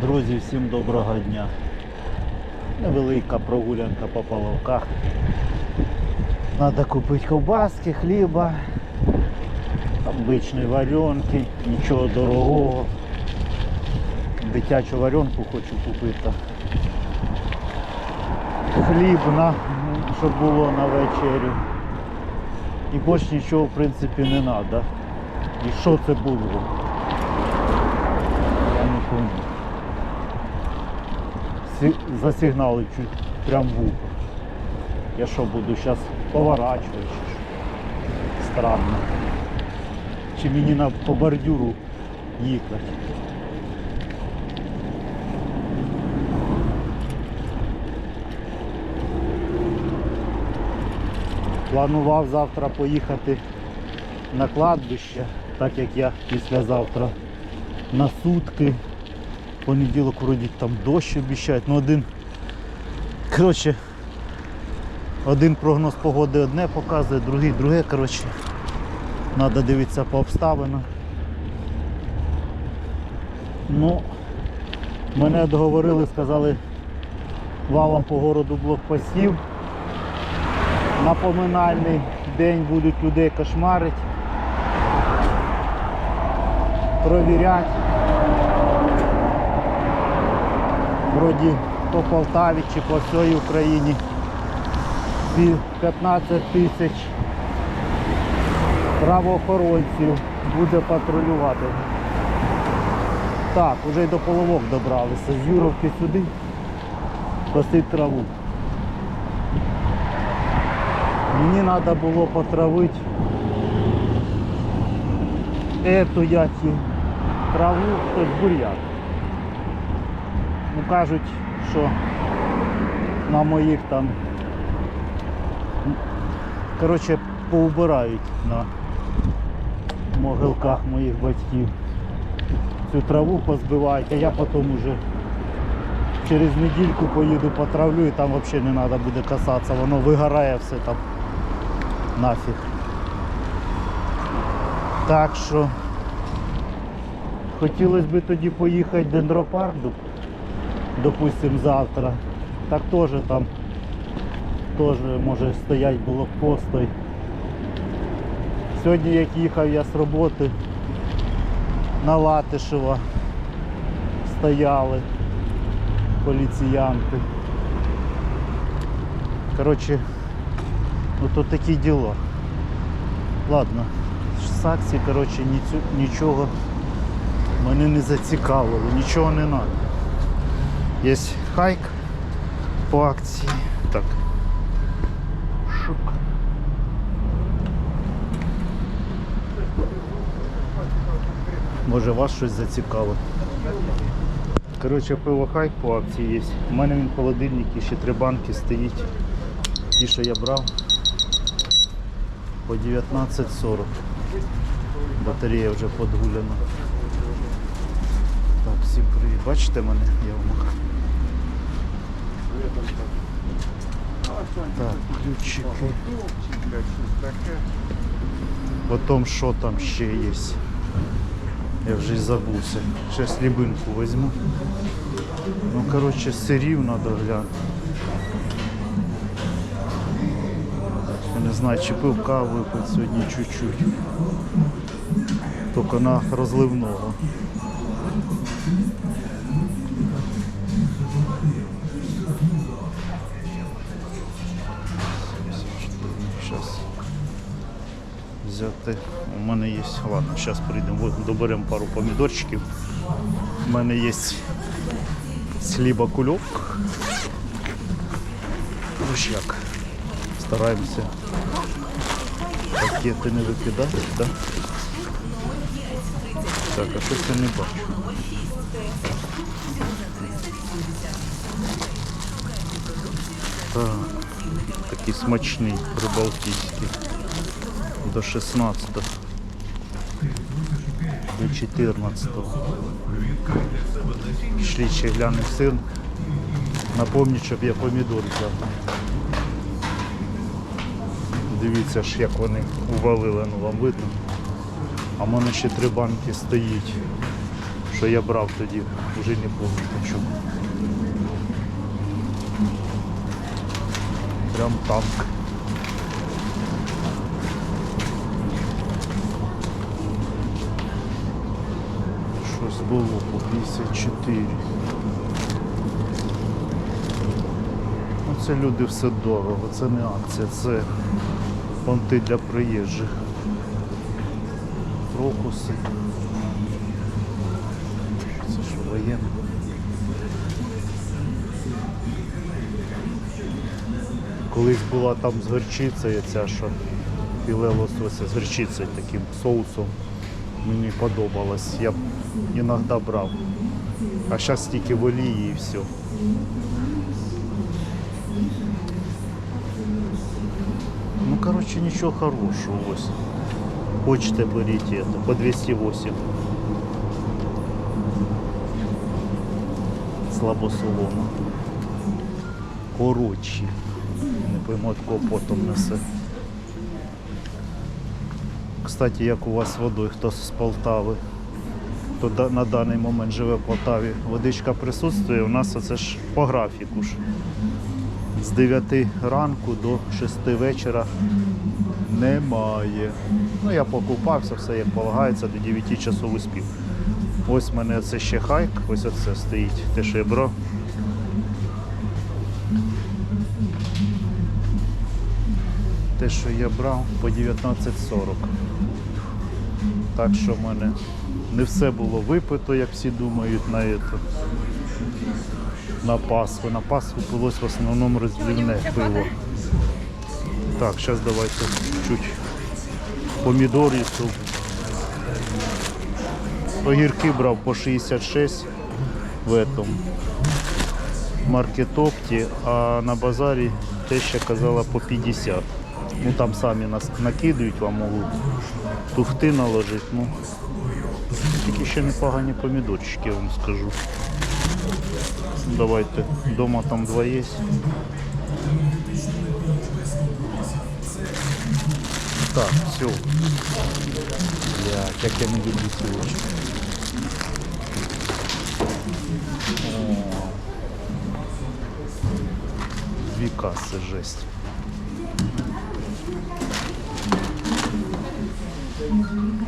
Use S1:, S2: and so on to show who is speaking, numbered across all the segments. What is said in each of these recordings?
S1: Друзі, всім доброго дня. Невелика прогулянка по половках. Надо купити ковбаски, хліба, обичної варенки, нічого дорогого. Дитячу варенку хочу купити. Хліб на, щоб було на вечерю. І більш нічого в принципі не треба. І що це було? Я не пам'ятаю. Сі- засигнали чуть прям в ухо. Я що буду зараз поворачувати? Странно. Чи мені на по бордюру їхати? Планував завтра поїхати на кладбище, так як я післязавтра на сутки понеділок вроді там дощ обіцяють, ну один. Коротше, один прогноз погоди одне показує, другий друге, коротше. Треба дивитися по обставинам. Ну, мене договорили, сказали, валом по городу блокпостів. Напоминальний день будуть людей кошмарити, провіряти. Вроді по Полтаві чи по всій Україні. 15 тисяч правоохоронців буде патрулювати. Так, вже й до половок добралися. З Юровки сюди косить траву. Мені треба було потравити ету яті траву, хтось бур'як. Ну кажуть, що на моїх там коротше поубирають на могилках моїх батьків. Цю траву позбивають, а я потім уже через недільку поїду потравлю і там взагалі не треба буде касатися, воно вигорає все там нафіг. Так що хотілося б тоді поїхати в дендропарк, допустим, завтра. Так теж там теж може стоять блокпости. Сьогодні як їхав я з роботи на Латишева стояли поліціянти. Коротше, ну то такі діла. Ладно, з акції, коротше, нічого мене не зацікавило, нічого не треба. Є хайк по акції. Так. Шук. Може вас щось зацікавить. Коротше, пиво хайк по акції є. У мене він в холодильнику ще три банки стоїть. Ті, що я брав. По 19,40. Батарея вже подгуляна. Так, всім привіт. Бачите мене? Я в мах. Так, ключики. Потім що там ще є. Я вже й забувся. Ще слібинку візьму. Ну, коротше, сирів треба глянути. Я не знаю, чи пивка випити сьогодні чуть-чуть. Тільки на розливного. Взяти. У мене є. Ладно, зараз прийдемо, доберемо пару помідорчиків. У мене є з хліба кульок. Ось як. Стараємося пакети не викидати, да? Так, а щось я не бачу. Так, такий смачний, прибалтійський. До 16 до 14 Пішли ще глянемо сир. Напомніть, щоб я помідор взяв. Дивіться ж, як вони увалили, ну вам видно. А в мене ще три банки стоїть. що я брав тоді, вже не пам'ятаю чому. Прям танк. Щось було по 54. Ну, це люди все дорого, це не акція, це понти для приїжджих. Крокуси. Це що воєнне? Колись була там з горчицею ця, що філе лосося з горчицею таким соусом. Мені подобалось. Я б іноді брав. А зараз тільки в олії і все. Ну, короче, ничего хорошего. Ось. Хочете, берите это по 208. Слабосолоно. Коротші. Не пойму, від кого потом несе. Кстати, як у вас з водою, хто з Полтави, хто на даний момент живе в Полтаві, водичка присутствує, у нас оце ж по графіку ж. З 9 ранку до 6 вечора немає. Ну, я покупався, все як полагається, до 9 часов успів. Ось в мене це ще хайк, ось оце стоїть, те, що я брав. Те, що я брав по 19.40. Так що в мене не все було випито, як всі думають на это. На Пасху. На Пасху пилось в основному розливне пиво. Так, зараз давайте чуть помідорів. суп. Огірки брав по 66 в этом маркетопті, а на базарі те ще казала по 50. Ну там самі нас накидують, вам можуть тухти наложити. Ну, тільки ще непогані помідорчики, я вам скажу. Давайте, дома там два є. Так, все. Блядь, як я не люблю силочку. Дві каси, жесть. Mm-hmm.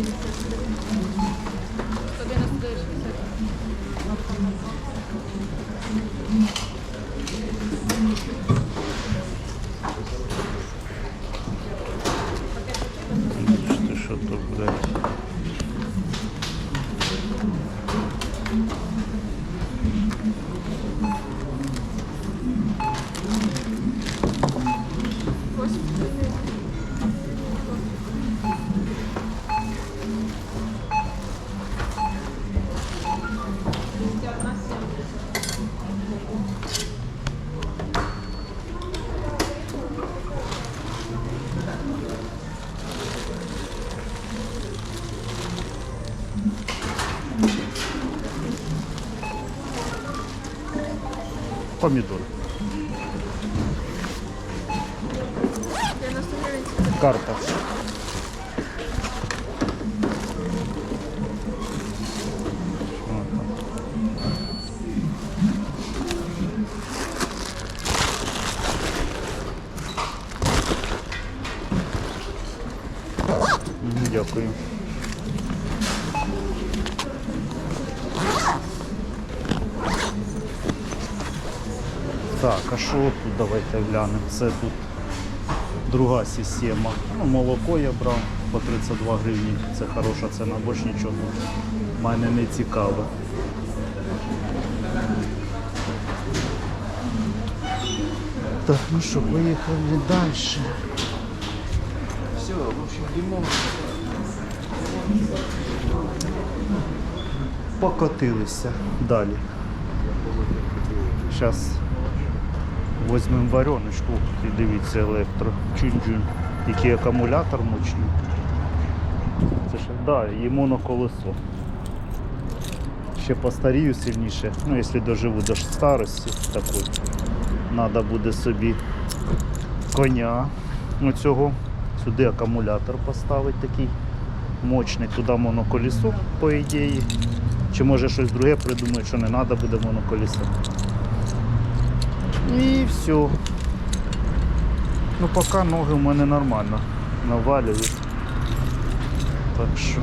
S1: Thank you. Помідори.
S2: 90 гривень.
S1: Карта. Дякую. Що тут давайте глянемо? Це тут друга система. Ну, молоко я брав по 32 гривні. Це хороша ціна, більш нічого в мене не цікаве. Так, ну що, поїхали далі.
S2: Все, в общем, лимон.
S1: Покотилися далі. Зараз візьмемо вареночку і дивіться електро. Чунь-чунь. Який акумулятор мощний. Це ж, да, і моноколесо. Ще постарію сильніше. Ну, якщо доживу до старості такої. Треба буде собі коня оцього. Сюди акумулятор поставити такий мощний, туди моноколесо, по ідеї. Чи може щось друге придумають, що не треба буде моноколесо. І все. Ну поки ноги в мене нормально навалюють. Так що.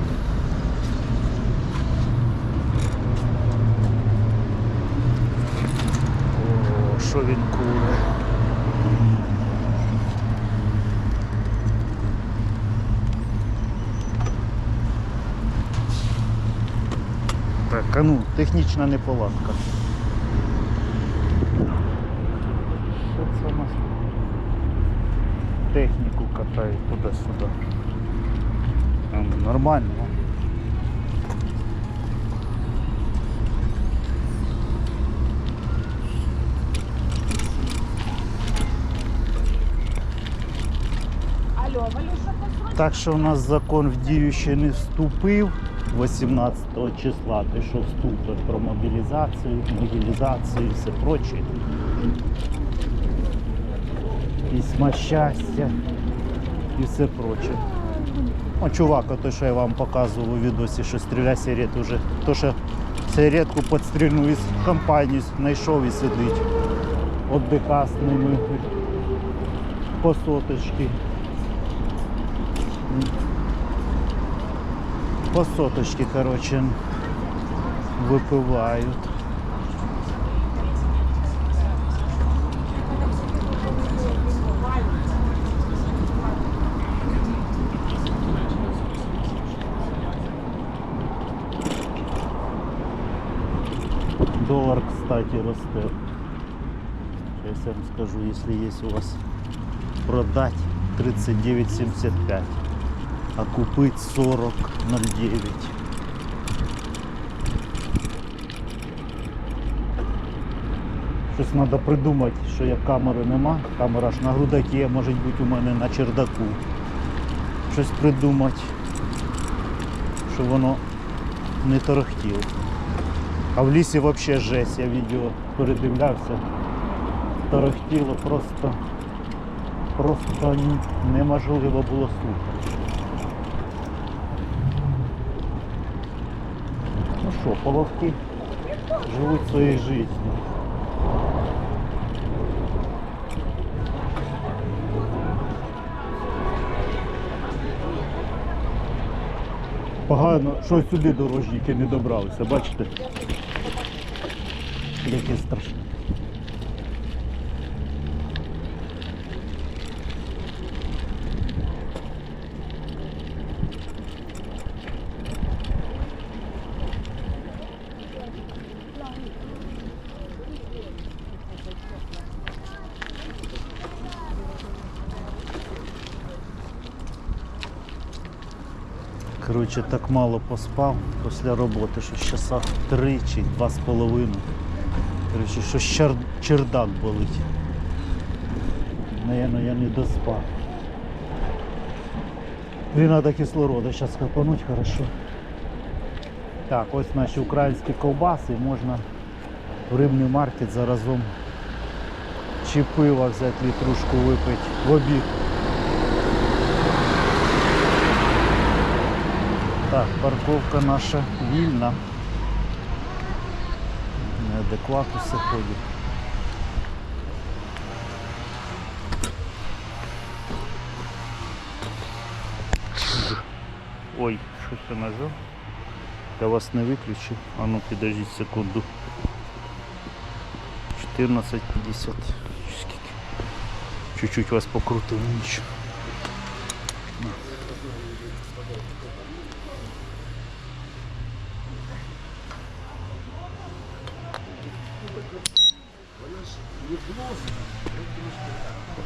S1: О, що він куре. Так, а ну, технічна неполадка. Що це у нас? Туди-сюди. Ну, Нормально. Так що у нас закон в дію ще не вступив. 18 числа пішов вступить про мобілізацію, мобілізацію і все проче. Письма щастя і все проче. О, чувак, той, що я вам показував у відосі, що стріляє сигарет уже. То, що сигаретку підстрільнув із компанії, знайшов і сидить. От ДК з ними по соточки. По соточке, короче, выпивают. Кстати, растет. Сейчас я вам скажу, если есть у вас продать 39,75 а купить 40,09. Щось треба придумати, що як камери нема, камера ж на грудакі, може бути у мене на чердаку. Щось придумати, щоб воно не торохтіло. А в лісі взагалі жесть, я відео передивлявся. Торохтіло просто, просто неможливо було слухати. Ну що, половки живуть своєю життю. Погано, що сюди дорожники не добралися, бачите? Яке страшне. Коротше, так мало поспав після роботи, що часа три чи два з половиною. Коротше, що чер... чердак болить. Наверно, я не доспав. Мені треба кислорода зараз капануть хорошо. Так, ось наші українські ковбаси, можна в рибний маркет заразом чи пива взяти літрушку випити в обід. Так, парковка наша вільна. Неадекват усе ходить. Ой, що це нажав? Я вас не виключив. А ну підождіть секунду. 14,50. Чуть-чуть вас покрутив ніч.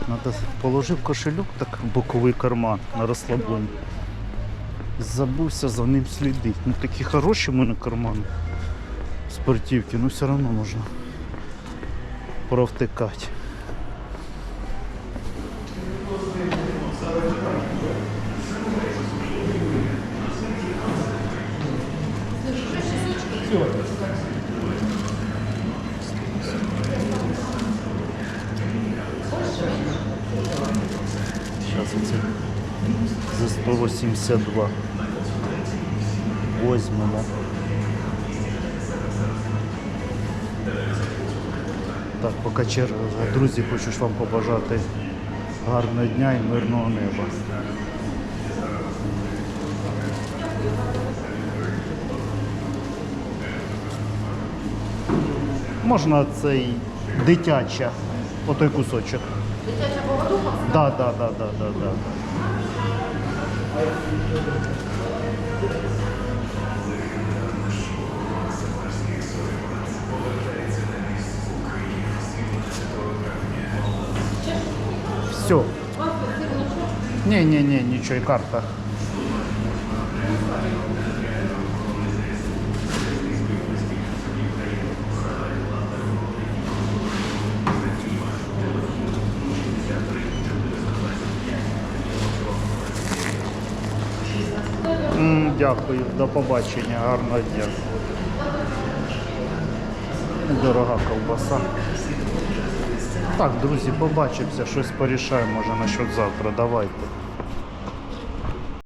S1: Надо положив кошелек так боковий карман на розслаблення. Забувся за ним слідити. Ну такі хороші в мене кармани. Спортивки, ну все одно можна провтикати. Зараз оце за 182 возьмемо. Так, поки черга, друзі, хочу ж вам побажати гарного дня і мирного неба. Можна цей дитяча, отой кусочок.
S3: Дитяча поводуха?
S1: Да, да, да, да, да, да. Все. Не, не, не, ничего, и карта. Дякую, до побачення, гарного дня. Дорога ковбаса. Так, друзі, побачимося, щось порішаємо, може насчет завтра. Давайте.